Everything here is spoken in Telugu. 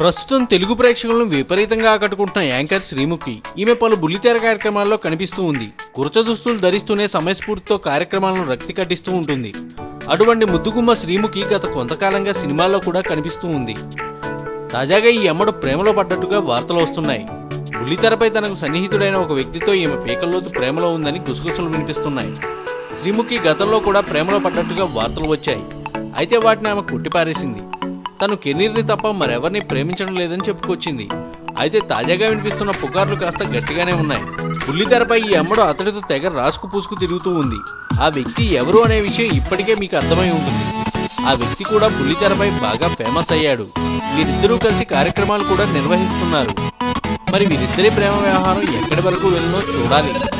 ప్రస్తుతం తెలుగు ప్రేక్షకులను విపరీతంగా ఆకట్టుకుంటున్న యాంకర్ శ్రీముఖి. ఈమె పలు బుల్లితెర కార్యక్రమాల్లో కనిపిస్తూ ఉంది. కురచ దుస్తులు ధరిస్తూనే సమయస్ఫూర్తితో కార్యక్రమాలను రక్తి కట్టిస్తూ ఉంటుంది. అటువంటి ముద్దుగుమ్మ శ్రీముఖి గత కొంతకాలంగా సినిమాల్లో కూడా కనిపిస్తూ ఉంది. తాజాగా ఈ అమ్మడు ప్రేమలో పడ్డట్టుగా వార్తలు వస్తున్నాయి. బుల్లితెరపై తనకు సన్నిహితుడైన ఒక వ్యక్తితో ఈమె పేకల్లోతు ప్రేమలో ఉందని గుసగుసలు వినిపిస్తున్నాయి. శ్రీముఖి గతంలో కూడా ప్రేమలో పడ్డట్టుగా వార్తలు వచ్చాయి. అయితే వాటిని ఆమె కొట్టిపారేసింది. తను కెరీర్ని తప్ప మరెవరిని ప్రేమించడం లేదని చెప్పుకొచ్చింది. అయితే తాజాగా వినిపిస్తున్న పుకార్లు కాస్త గట్టిగానే ఉన్నాయి. బుల్లితెరపై ఈ అమ్మడు అతడితో తెగ రాసుకు పూసుకు తిరుగుతూ ఉంది. ఆ వ్యక్తి ఎవరు అనే విషయం ఇప్పటికే మీకు అర్థమై ఉంటుంది. ఆ వ్యక్తి కూడా బుల్లితెరపై బాగా ఫేమస్ అయ్యాడు. వీరిద్దరూ కలిసి కార్యక్రమాలు కూడా నిర్వహిస్తున్నారు. మరి వీరిద్దరి ప్రేమ వ్యవహారం ఎక్కడి వరకు వెళ్ళినో చూడాలి.